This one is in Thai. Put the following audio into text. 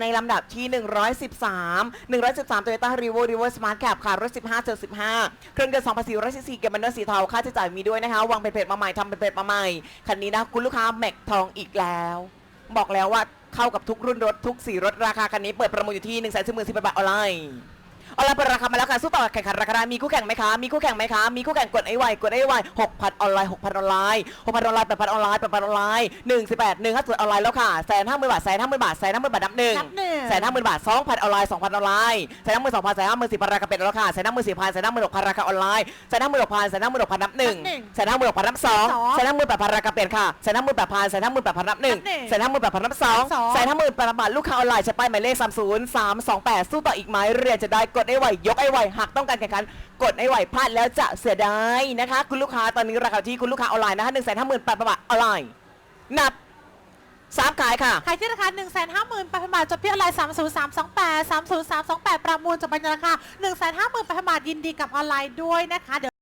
ในลำดับที่ 113 113 Toyota r e v o r e v o Smart Cap ค่ะรถ15เจอ15 เครื่องเดือน2ภาษี114เก็บมันเดอร์สีเทา ค่าใช้จ่ายมีด้วยนะคะ วางเป็นเพจมาใหม่ทำเป็นเพจมาใหม่ คันนี้นะคุณลูกค้าแม็กทองอีกแล้ว บอกแล้วว่าเข้ากับทุกรุ่นรถทุกสีรถราคาคันนี้เปิดประมูลอยู่ที่1 1 4 0 0 0บาทออนไลน์ ออนไลน์เปิดราคามาแล้วค่ะสู้ต่อแข่งขันราคาได้มีคู่แข่งไหมคะมีคู่แข่งไหมคะมีคู่แข่งกดไอ้ไวกดไอ้ไวหกพันออนไลน์หกพันออนไลน์หกพันออนไลน์แปดพันออนไลน์แปดพันออนไลน์หนึ่งสิบแปดหนึ่งห้าสิบออนไลน์แล้วค่ะแสนห้าหมื่นบาทแสนห้าหมื่นบาทแสนห้าหมื่นบาทนับหนึ่งนับหนึ่ง แสนห้าหมื่นบาทสองพันออนไลน์สองพันออนไลน์แสนห้าหมื่นสองพันแสนห้าหมื่นสี่พันราคาเป็ดแล้วค่ะแสนห้าหมื่นสี่พันแสนห้าหมื่นหกพันราคาออนไลน์แสนห้าหมื่นหกพันแสนห้าหมื่นหกพันนับหนึ่งนับหนึ่งแสนห้าหมื่นหกพันนับสองสองแสนห้าหมื่นแปดพันราคาเป็ดค่ะแสนห้าหมื่นแปดพันแสนห้าหมื่นแปดพันนับหนึ่งนับหนึ่งแสนห้าหมื่นแปดพันนับสองสอง แสนห้าหมื่นแปดพันบาทลูกค้าออนไลน์ใช้ป้ายหมายเลขสามศูนย์สามสองแปดสู้ต่ออีกไหมเรียนจะได้กดไอ้ไวยกไอ้ไวหากต้องการแข่งขัน กดไอ้ไวพลาดแล้วจะเสียดายนะคะ คุณลูกค้าตอนนี้ราคาที่คุณลูกค้าออนไลน์นะคะหนึ่งแสนห้าหมื่นแปดพันบาทออนไลน์นับสามขายค่ะ ขายที่ราคา 1 5 0 0 0 0บาท จบที่อะไร 30328 30328 ประมูลจบไปในราคา 1 5 0 0 0 0บาท ยินดีกับออนไลน์ด้วยนะคะเดี๋ยว